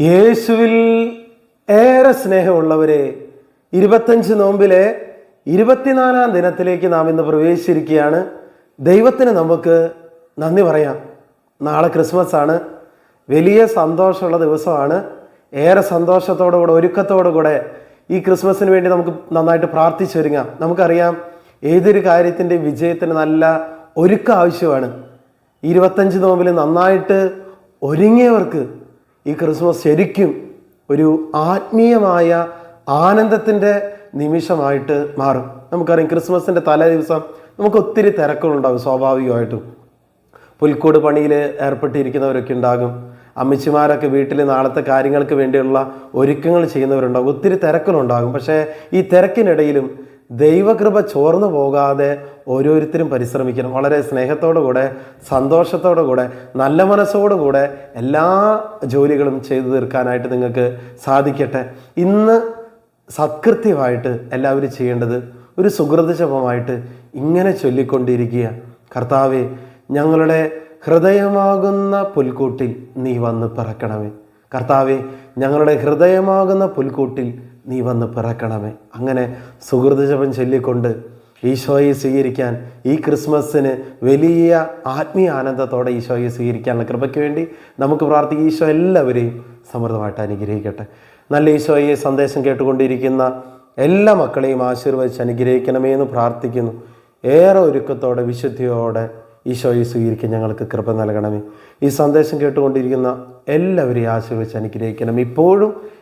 യേശുവിൽ ഏറെ സ്നേഹമുള്ളവരെ ഇരുപത്തഞ്ച് നോമ്പിലെ ഇരുപത്തിനാലാം ദിനത്തിലേക്ക് നാം ഇന്ന് പ്രവേശിച്ചിരിക്കുകയാണ്. ദൈവത്തിന് നമുക്ക് നന്ദി പറയാം. നാളെ ക്രിസ്മസ് ആണ്. വലിയ സന്തോഷമുള്ള ദിവസമാണ്. ഏറെ സന്തോഷത്തോടു കൂടെ ഒരുക്കത്തോടു കൂടെ ഈ ക്രിസ്മസിന് വേണ്ടി നമുക്ക് നന്നായിട്ട് പ്രാർത്ഥിച്ചൊരുങ്ങാം നമുക്കറിയാം ഏതൊരു കാര്യത്തിന്റെ വിജയത്തിന് നല്ല ഒരുക്കം ആവശ്യമാണ്. ഇരുപത്തഞ്ച് നോമ്പിൽ നന്നായിട്ട് ഒരുങ്ങിയവർക്ക് ഈ ക്രിസ്മസ് ശരിക്കും ഒരു ആത്മീയമായ ആനന്ദത്തിന്റെ നിമിഷമായിട്ട് മാറും. നമുക്കറിയാം ക്രിസ്മസിന്റെ തലേ ദിവസം നമുക്ക് ഒത്തിരി തിരക്കുകളുണ്ടാകും സ്വാഭാവികമായിട്ടും. പുൽക്കൂട് പണിയിൽ ഏർപ്പെട്ടിരിക്കുന്നവരൊക്കെ ഉണ്ടാകും. അമ്മച്ചിമാരൊക്കെ വീട്ടിൽ നാളത്തെ കാര്യങ്ങൾക്ക് വേണ്ടിയുള്ള ഒരുക്കങ്ങൾ ചെയ്യുന്നവരുണ്ടാകും. ഒത്തിരി തിരക്കുകളുണ്ടാകും. പക്ഷേ ഈ തിരക്കിനിടയിലും ദൈവകൃപ ചോർന്നു പോകാതെ ഓരോരുത്തരും പരിശ്രമിക്കണം. വളരെ സ്നേഹത്തോടു കൂടെ സന്തോഷത്തോടു കൂടെ നല്ല മനസ്സോടു കൂടെ എല്ലാ ജോലികളും ചെയ്തു തീർക്കാനായിട്ട് നിങ്ങൾക്ക് സാധിക്കട്ടെ. ഇന്ന് സത്കൃത്യമായിട്ട് എല്ലാവരും ചെയ്യേണ്ടത് ഒരു സുഹൃതജപമായിട്ട് ഇങ്ങനെ ചൊല്ലിക്കൊണ്ടിരിക്കുക. കർത്താവെ ഞങ്ങളുടെ ഹൃദയമാകുന്ന പുൽക്കൂട്ടിൽ നീ വന്ന് പിറക്കണമേ. കർത്താവെ ഞങ്ങളുടെ ഹൃദയമാകുന്ന പുൽക്കൂട്ടിൽ നീ വന്ന് പിറക്കണമേ. അങ്ങനെ സുഹൃതജപം ചൊല്ലിക്കൊണ്ട് ഈശോയെ സ്വീകരിക്കാൻ ഈ ക്രിസ്മസിന് വലിയ ആത്മീയ ആനന്ദത്തോടെ ഈശോയെ സ്വീകരിക്കാനുള്ള കൃപയ്ക്ക് വേണ്ടി നമുക്ക് പ്രാർത്ഥിക്കുക ഈശോ എല്ലാവരെയും സമൃദ്ധമായിട്ട് അനുഗ്രഹിക്കട്ടെ. നല്ല ഈശോയെ സന്ദേശം കേട്ടുകൊണ്ടിരിക്കുന്ന എല്ലാ മക്കളെയും ആശീർവദിച്ച് അനുഗ്രഹിക്കണമേ എന്ന് പ്രാർത്ഥിക്കുന്നു. ഏറെ ഒരുക്കത്തോടെ വിശുദ്ധിയോടെ ഈശോയെ സ്വീകരിക്കാൻ ഞങ്ങൾക്ക് കൃപ നൽകണമേ. ഈ സന്ദേശം കേട്ടുകൊണ്ടിരിക്കുന്ന എല്ലാവരെയും ആശീർവദിച്ച് അനുഗ്രഹിക്കണം. ഇപ്പോഴും